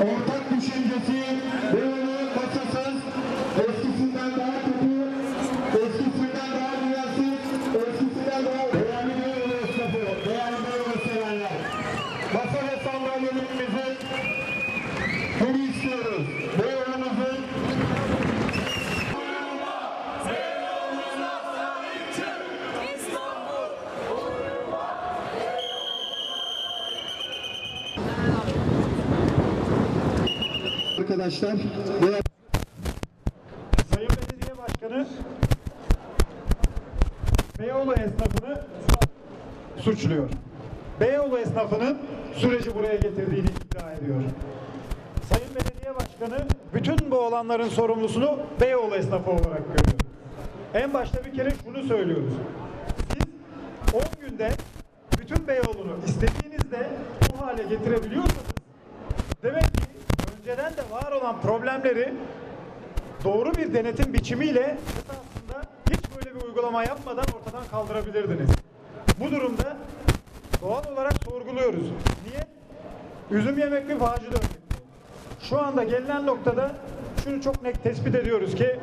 ortak düşüncesi Beyoğlu masasız, eskisinden daha kötü, eskisinden daha düzensiz, eskisinden daha değerli Beyoğlu esnafı, değerli Beyoğlu severler. Masa ve sandalyelerimizi geri istiyoruz. Arkadaşlar Sayın Belediye Başkanı Beyoğlu esnafını suçluyor. Beyoğlu esnafının süreci buraya getirdiğini iddia ediyor. Sayın Belediye Başkanı bütün bu olanların sorumlusunu Beyoğlu esnafı olarak görüyor. En başta bir kere şunu söylüyoruz. Siz 10 günde bütün Beyoğlu'nu istediğinizde bu hale getirebiliyorsanız demek ki önceden de var olan problemleri doğru bir denetim biçimiyle aslında hiç böyle bir uygulama yapmadan ortadan kaldırabilirdiniz. Bu durumda doğal olarak sorguluyoruz. Niye? Üzüm yemek mi, bağcı dönmek? Şu anda gelinen noktada şunu çok net tespit ediyoruz ki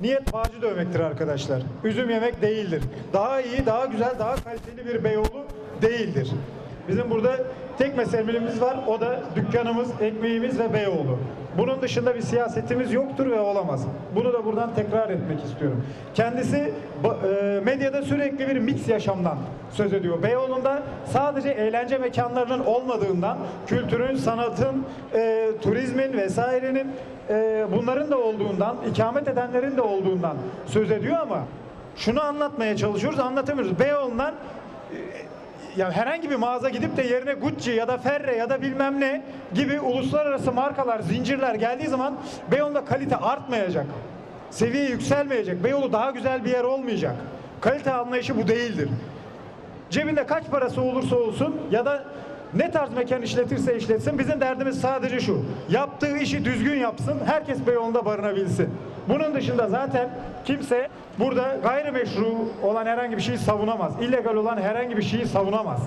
niyet bağcı dövmektir arkadaşlar. Üzüm yemek değildir. Daha iyi, daha güzel, daha kaliteli bir Beyoğlu değildir. Bizim burada tek meselemiz var. O da dükkanımız, ekmeğimiz ve Beyoğlu. Bunun dışında bir siyasetimiz yoktur ve olamaz. Bunu da buradan tekrar etmek istiyorum. Kendisi e, medyada sürekli bir mix yaşamdan söz ediyor. Beyoğlu'nda sadece eğlence mekanlarının olmadığından, kültürün, sanatın, e, turizmin vesairenin e, bunların da olduğundan, ikamet edenlerin de olduğundan söz ediyor ama şunu anlatmaya çalışıyoruz, anlatamıyoruz. Beyoğlu'ndan ya herhangi bir mağaza gidip de yerine Gucci ya da Ferre ya da bilmem ne gibi uluslararası markalar, zincirler geldiği zaman Beyoğlu'nda kalite artmayacak. Seviye yükselmeyecek. Beyoğlu daha güzel bir yer olmayacak. Kalite anlayışı bu değildir. Cebinde kaç parası olursa olsun ya da ne tarz mekan işletirse işletsin bizim derdimiz sadece şu. Yaptığı işi düzgün yapsın. Herkes Beyoğlu'nda barınabilsin. Bunun dışında zaten kimse burada gayrimeşru olan herhangi bir şeyi savunamaz. illegal olan herhangi bir şeyi savunamaz.